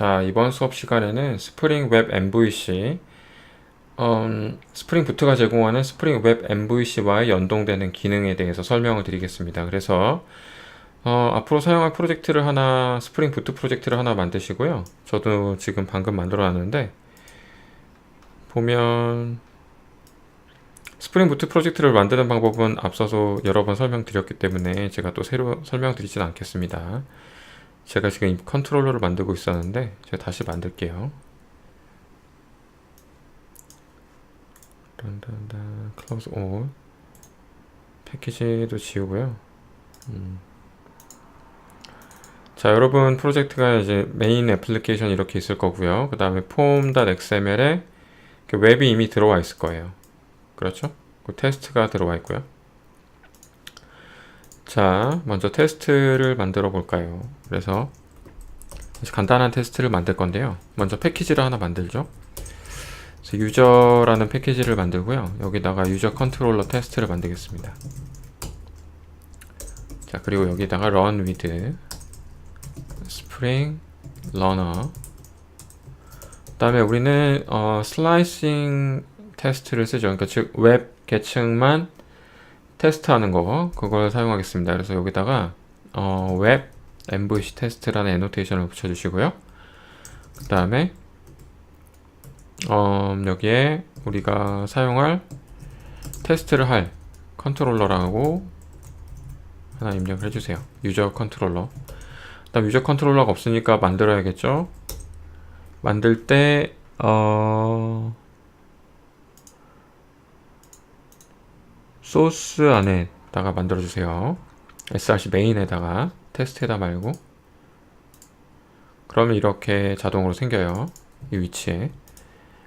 자, 이번 수업 시간에는 스프링 웹 MVC, 음, 스프링 부트가 제공하는 스프링 웹 MVC와의 연동되는 기능에 대해서 설명을 드리겠습니다. 그래서 어, 앞으로 사용할 프로젝트를 하나, 스프링 부트 프로젝트를 하나 만드시고요. 저도 지금 방금 만들어 놨는데, 보면, 스프링 부트 프로젝트를 만드는 방법은 앞서서 여러 번 설명드렸기 때문에 제가 또 새로 설명드리진 않겠습니다. 제가 지금 이 컨트롤러를 만들고 있었는데, 제가 다시 만들게요. 딴딴딴, close all. 패키지도 지우고요. 음. 자, 여러분 프로젝트가 이제 메인 애플리케이션 이렇게 있을 거고요. 그 다음에 form.xml에 웹이 이미 들어와 있을 거예요. 그렇죠? 그 테스트가 들어와 있고요. 자, 먼저 테스트를 만들어 볼까요? 그래서 간단한 테스트를 만들 건데요. 먼저 패키지를 하나 만들죠. 유저라는 패키지를 만들고요. 여기다가 유저 컨트롤러 테스트를 만들겠습니다. 자, 그리고 여기다가 run with 스프링 러너 그다음에 우리는 어, 슬라이싱 테스트를 쓰죠. 그러니까 즉 웹 계층만 테스트하는 거 그걸 사용하겠습니다. 그래서 여기다가 어, 웹 MVC 테스트라는 애노테이션을 붙여주시고요. 그 다음에 어, 여기에 우리가 사용할 테스트를 할 컨트롤러라고 하나 입력을 해주세요. 유저 컨트롤러. 일단 유저 컨트롤러가 없으니까 만들어야겠죠. 만들 때 어... 소스 안에다가 만들어 주세요. src 메인에다가 테스트에다 말고 그러면 이렇게 자동으로 생겨요. 이 위치에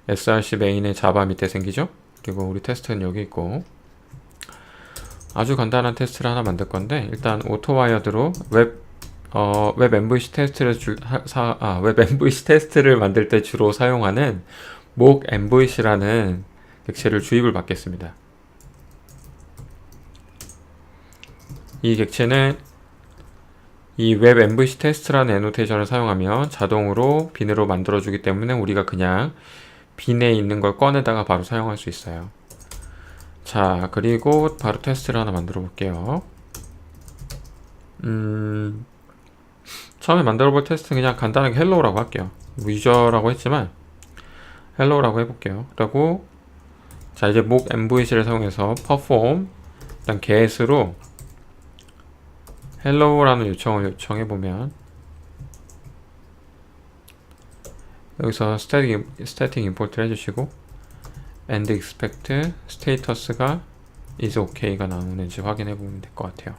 src 메인의 자바 밑에 생기죠? 그리고 우리 테스트는 여기 있고 아주 간단한 테스트를 하나 만들 건데 일단 오토와이어드로 웹 어, 웹 MVC 테스트를 주, 하, 사, 아, 웹 MVC 테스트를 만들 때 주로 사용하는 목 MVC라는 객체를 주입을 받겠습니다. 이 객체는 이 웹 MVC 테스트라는 애노테이션을 사용하면 자동으로 빈으로 만들어주기 때문에 우리가 그냥 빈에 있는 걸 꺼내다가 바로 사용할 수 있어요. 자, 그리고 바로 테스트를 하나 만들어 볼게요. 음, 처음에 만들어 볼 테스트는 그냥 간단하게 헬로우라고 할게요. 유저라고 했지만 헬로우라고 해볼게요. 그리고 자 이제 목 MVC를 사용해서 perform 일단 get으로 헬로우라는 요청을 요청해 보면 여기서 static, static import를 해주시고 and expect status가 is okay가 나오는지 확인해 보면 될 것 같아요.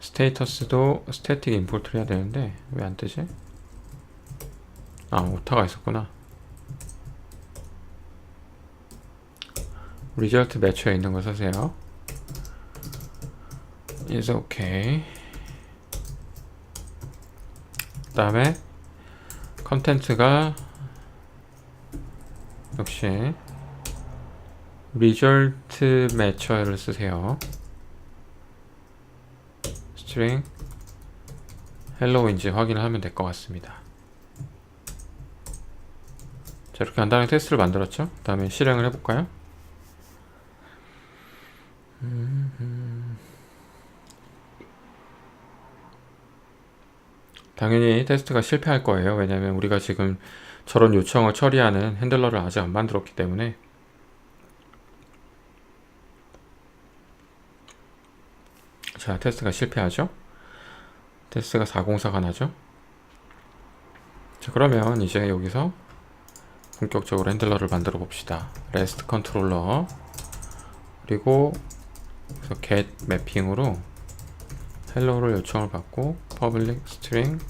스테이터스도 스태틱 임포트를 해야 되는데 왜 안 뜨지? 아 오타가 있었구나 리절트 매치에 있는 거 사세요 is okay 그 다음에 컨텐츠가 역시 리절트 매처를 쓰세요 string hello인지 확인을 하면 될 것 같습니다. 자 이렇게 간단하게 테스트를 만들었죠? 그 다음에 실행을 해볼까요? 당연히 테스트가 실패할 거예요. 왜냐하면 우리가 지금 저런 요청을 처리하는 핸들러를 아직 안 만들었기 때문에 자, 테스트가 실패하죠? 테스트가 404가 나죠? 자, 그러면 이제 여기서 본격적으로 핸들러를 만들어 봅시다. REST 컨트롤러 그리고 그래서 get 매핑으로 헬로우를 요청을 받고 public string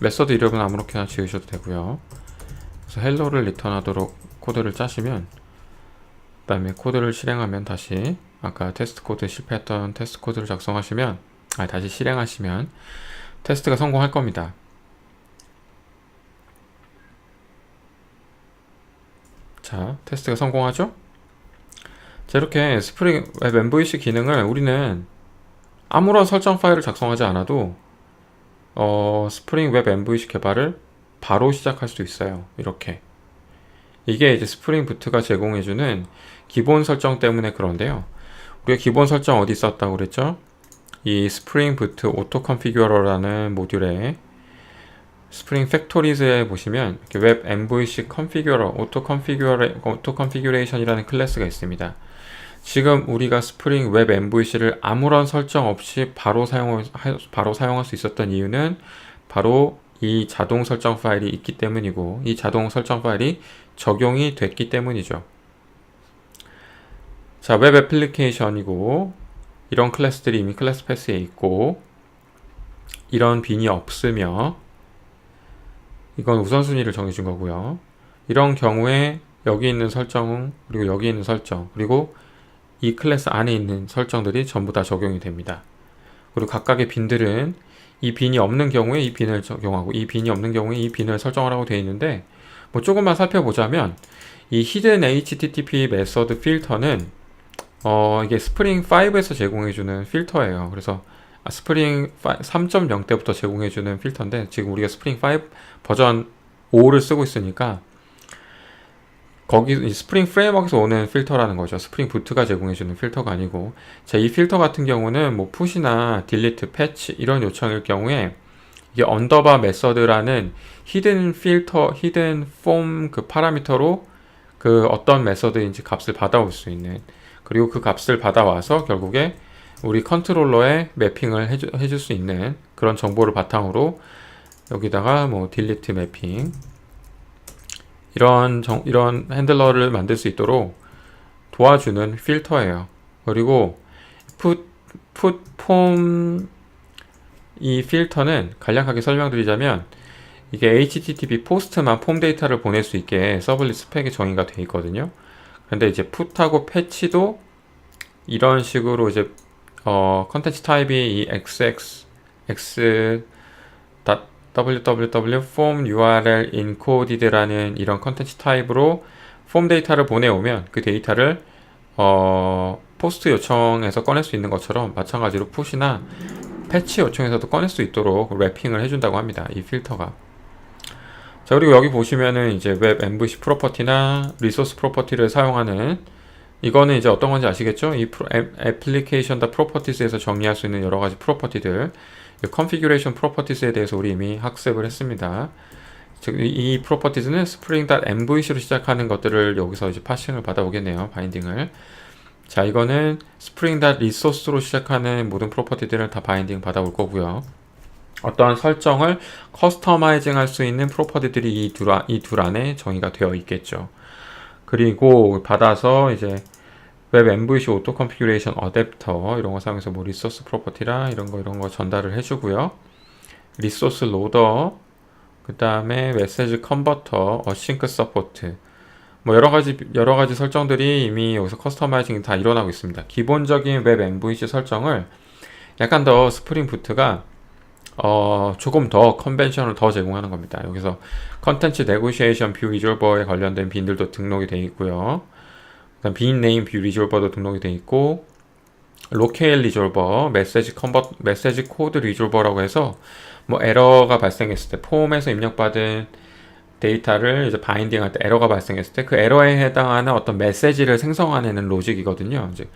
메서드 이름은 아무렇게나 지으셔도 되고요. 그래서 헬로우를 리턴하도록 코드를 짜시면 그 다음에 코드를 실행하면 다시 아까 테스트 코드 실패했던 테스트 코드를 작성하시면 아 다시 실행하시면 테스트가 성공할 겁니다. 자, 테스트가 성공하죠? 자, 이렇게 스프링 웹 MVC 기능을 우리는 아무런 설정 파일을 작성하지 않아도 어, 스프링 웹 MVC 개발을 바로 시작할 수 있어요. 이렇게. 이게 이제 스프링 부트가 제공해주는 기본 설정 때문에 그런데요. 우리가 기본 설정 어디 썼다고 그랬죠? 이 스프링 부트 오토 컨피규어러라는 모듈에 스프링 팩토리즈에 보시면 웹 MVC 컨피규어러 오토 컨피규어 오토 컨피규레이션이라는 클래스가 있습니다. 지금 우리가 스프링 웹 MVC를 아무런 설정 없이 바로 사용 바로 사용할 수 있었던 이유는 바로 이 자동 설정 파일이 있기 때문이고 이 자동 설정 파일이 적용이 됐기 때문이죠. 자, 웹 애플리케이션이고 이런 클래스들이 이미 클래스 패스에 있고 이런 빈이 없으며 이건 우선순위를 정해준 거고요. 이런 경우에 여기 있는 설정 그리고 여기 있는 설정 그리고 이 클래스 안에 있는 설정들이 전부 다 적용이 됩니다. 그리고 각각의 빈들은 이 빈이 없는 경우에 이 빈을 적용하고 이 빈이 없는 경우에 이 빈을 설정하라고 되어 있는데 뭐 조금만 살펴보자면 이 히든 HTTP 메서드 필터는 어 이게 스프링 5에서 제공해 주는 필터예요. 그래서 아, 스프링 3.0 때부터 제공해 주는 필터인데 지금 우리가 스프링 5 버전 5를 쓰고 있으니까 거기 스프링 프레임워크에서 오는 필터라는 거죠. 스프링 부트가 제공해주는 필터가 아니고 자, 이 필터 같은 경우는 뭐 푸시나 딜리트, 패치 이런 요청일 경우에 이게 언더바 메서드라는 히든 필터, 히든 폼 그 파라미터로 그 어떤 메서드인지 값을 받아올 수 있는 그리고 그 값을 받아와서 결국에 우리 컨트롤러에 매핑을 해주, 해줄 수 있는 그런 정보를 바탕으로 여기다가 뭐 딜리트 매핑 이런 정, 이런 핸들러를 만들 수 있도록 도와주는 필터예요. 그리고 put put form 이 필터는 간략하게 설명드리자면 이게 HTTP 포스트만 폼 데이터를 보낼 수 있게 서블릿 스펙에 정의가 되어 있거든요. 근데 이제 풋하고 패치도 이런 식으로 이제 어 컨텐츠 타입이 이 xx x www form url encoded라는 이런 컨텐츠 타입으로 폼 데이터를 보내오면 그 데이터를 어, 포스트 요청에서 꺼낼 수 있는 것처럼 마찬가지로 푸시나 패치 요청에서도 꺼낼 수 있도록 랩핑을 해준다고 합니다. 이 필터가. 자 그리고 여기 보시면은 이제 웹 MVC 프로퍼티나 리소스 프로퍼티를 사용하는 이거는 이제 어떤 건지 아시겠죠? 이 애플리케이션 다 프로퍼티스에서 정리할 수 있는 여러 가지 프로퍼티들 컨피규레이션 프로퍼티스에 대해서 우리 이미 학습을 했습니다. 즉, 이 프로퍼티스는 spring.mvc로 시작하는 것들을 여기서 이제 파싱을 받아오겠네요. 바인딩을. 자, 이거는 spring.resource로 시작하는 모든 프로퍼티들을 다 바인딩 받아올 거고요. 어떠한 설정을 커스터마이징 할 수 있는 프로퍼티들이 이 둘, 이둘 안에 정의가 되어 있겠죠. 그리고 받아서 이제 웹 MVC 오토 컨피규레이션 어댑터 이런 거 사용해서 뭐 리소스 프로퍼티라 이런 거 이런 거 전달을 해주고요. 리소스 로더 그 다음에 메시지 컨버터 어싱크 서포트 뭐 여러 가지 여러 가지 설정들이 이미 여기서 커스터마이징이 다 일어나고 있습니다. 기본적인 웹 MVC 설정을 약간 더 스프링 부트가 어, 조금 더 컨벤션을 더 제공하는 겁니다. 여기서 컨텐츠 네고시에이션 뷰 리졸버에 관련된 빈들도 등록이 되어 있고요. 그다음 빈 네임 뷰 리졸버도 등록이 되어 있고 로케일 리졸버, 메시지 컨버 메시지 코드 리졸버라고 해서 뭐 에러가 발생했을 때 폼에서 입력받은 데이터를 이제 바인딩 할 때 에러가 발생했을 때 그 에러에 해당하는 어떤 메시지를 생성하는 로직이거든요. 이제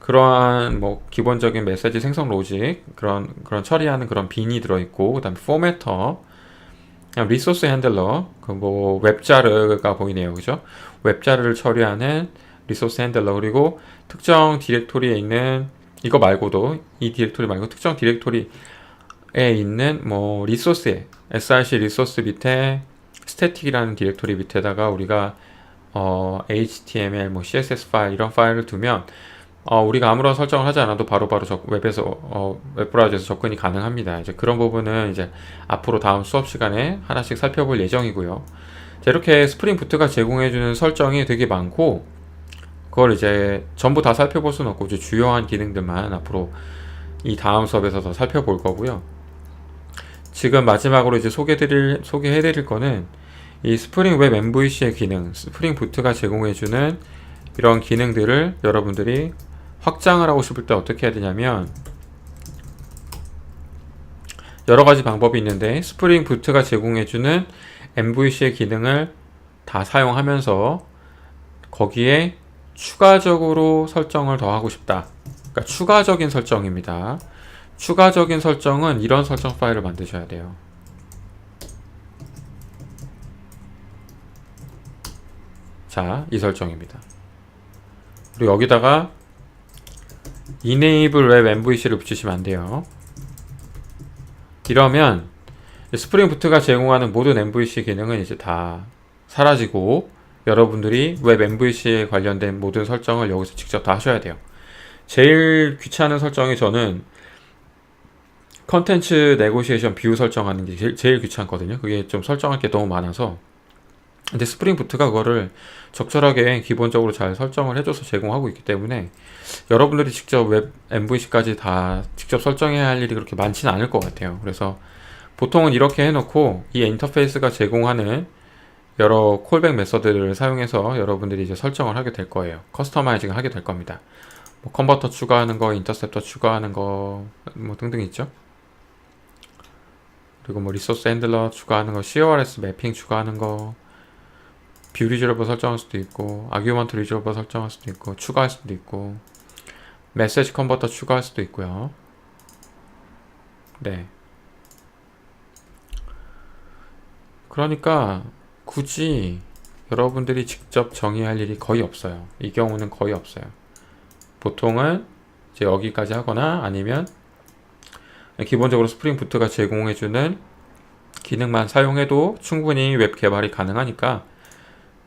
그러한 뭐 기본적인 메시지 생성 로직 그런 그런 처리하는 그런 빈이 들어 있고 그다음에 그냥 리소스 핸들러 그 뭐 웹자르가 보이네요. 그죠? 웹자르를 처리하는 리소스 핸들러 그리고 특정 디렉토리에 있는 이거 말고도 이 디렉토리 말고 특정 디렉토리에 있는 뭐 리소스에 src 리소스 밑에 스태틱이라는 디렉토리 밑에다가 우리가 어, HTML, 뭐 CSS 파일 이런 파일을 두면 어, 우리가 아무런 설정을 하지 않아도 바로바로 바로 웹에서 어, 웹브라우저에서 접근이 가능합니다. 이제 그런 부분은 이제 앞으로 다음 수업 시간에 하나씩 살펴볼 예정이고요. 자, 이렇게 스프링 부트가 제공해주는 설정이 되게 많고 그걸 이제 전부 다 살펴볼 수는 없고 이제 주요한 기능들만 앞으로 이 다음 수업에서 더 살펴볼 거고요. 지금 마지막으로 이제 소개드릴 소개해드릴 거는 이 스프링 웹 MVC의 기능, 스프링 부트가 제공해주는 이런 기능들을 여러분들이 확장을 하고 싶을 때 어떻게 해야 되냐면 여러 가지 방법이 있는데 스프링 부트가 제공해주는 MVC의 기능을 다 사용하면서 거기에 추가적으로 설정을 더 하고 싶다. 그러니까 추가적인 설정입니다. 추가적인 설정은 이런 설정 파일을 만드셔야 돼요. 자, 이 설정입니다. 그리고 여기다가 enable web MVC를 붙이시면 안 돼요. 이러면 스프링 부트가 제공하는 모든 MVC 기능은 이제 다 사라지고 여러분들이 웹 MVC에 관련된 모든 설정을 여기서 직접 다 하셔야 돼요. 제일 귀찮은 설정이 저는 컨텐츠 네고시에이션 뷰 설정하는 게 제일, 제일 귀찮거든요. 그게 좀 설정할 게 너무 많아서. 근데 스프링 부트가 그거를 적절하게 기본적으로 잘 설정을 해줘서 제공하고 있기 때문에 여러분들이 직접 웹 MVC까지 다 직접 설정해야 할 일이 그렇게 많지는 않을 것 같아요. 그래서 보통은 이렇게 해놓고 이 인터페이스가 제공하는 여러 콜백 메서드를 사용해서 여러분들이 이제 설정을 하게 될 거예요. 커스터마이징을 하게 될 겁니다. 뭐 컨버터 추가하는 거, 인터셉터 추가하는 거, 뭐 등등 있죠. 그리고 뭐 리소스 핸들러 추가하는 거, CORS 매핑 추가하는 거, 뷰 리저러버 설정할 수도 있고, 아규먼트 리저러버 설정할 수도 있고, 추가할 수도 있고, 메시지 컨버터 추가할 수도 있고요. 네. 그러니까 굳이 여러분들이 직접 정의할 일이 거의 없어요. 이 경우는 거의 없어요. 보통은 이제 여기까지 하거나 아니면 기본적으로 스프링 부트가 제공해주는 기능만 사용해도 충분히 웹 개발이 가능하니까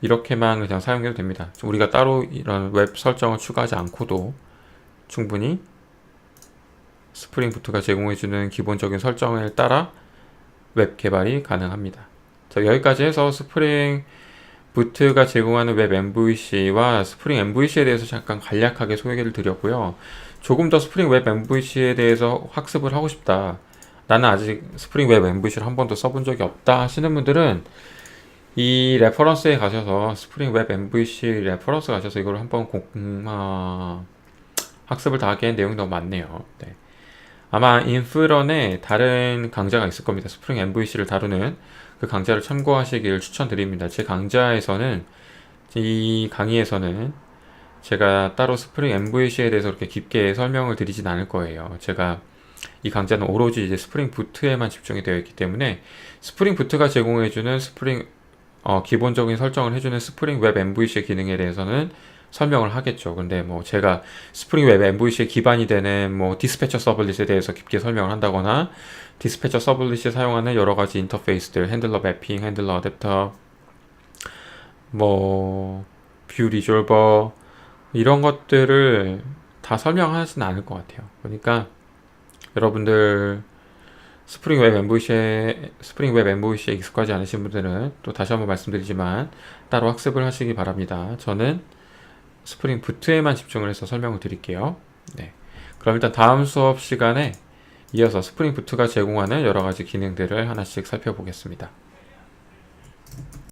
이렇게만 그냥 사용해도 됩니다. 우리가 따로 이런 웹 설정을 추가하지 않고도 충분히 스프링 부트가 제공해주는 기본적인 설정을 따라 웹 개발이 가능합니다. 자, 여기까지 해서 스프링 부트가 제공하는 웹 MVC와 스프링 MVC에 대해서 잠깐 간략하게 소개를 드렸고요. 조금 더 스프링 웹 MVC에 대해서 학습을 하고 싶다. 나는 아직 스프링 웹 MVC를 한 번도 써본 적이 없다 하시는 분들은 이 레퍼런스에 가셔서 스프링 웹 MVC 레퍼런스 가셔서 이걸 한번 공, 음, 아, 학습을 다 하기엔 내용이 너무 많네요. 네. 아마 인프런에 다른 강좌가 있을 겁니다. 스프링 MVC를 다루는 그 강좌를 참고하시길 추천드립니다. 제 강좌에서는 이 강의에서는 제가 따로 스프링 MVC에 대해서 그렇게 깊게 설명을 드리진 않을 거예요. 제가 이 강좌는 오로지 이제 스프링 부트에만 집중이 되어 있기 때문에 스프링 부트가 제공해주는 스프링 어, 기본적인 설정을 해주는 스프링 웹 MVC 기능에 대해서는 설명을 하겠죠. 근데 뭐 제가 스프링 웹 MVC의 기반이 되는 뭐 디스패처 서블릿에 대해서 깊게 설명을 한다거나 디스패처 서블릿이 사용하는 여러 가지 인터페이스들, 핸들러 매핑, 핸들러 어댑터, 뭐, 뷰 리졸버, 이런 것들을 다 설명하지는 않을 것 같아요. 그러니까 여러분들 스프링 웹 MVC에, 스프링 웹 MVC에 익숙하지 않으신 분들은 또 다시 한번 말씀드리지만 따로 학습을 하시기 바랍니다. 저는 스프링 부트에만 집중을 해서 설명을 드릴게요. 네. 그럼 일단 다음 수업 시간에 이어서 스프링 부트가 제공하는 여러 가지 기능들을 하나씩 살펴보겠습니다.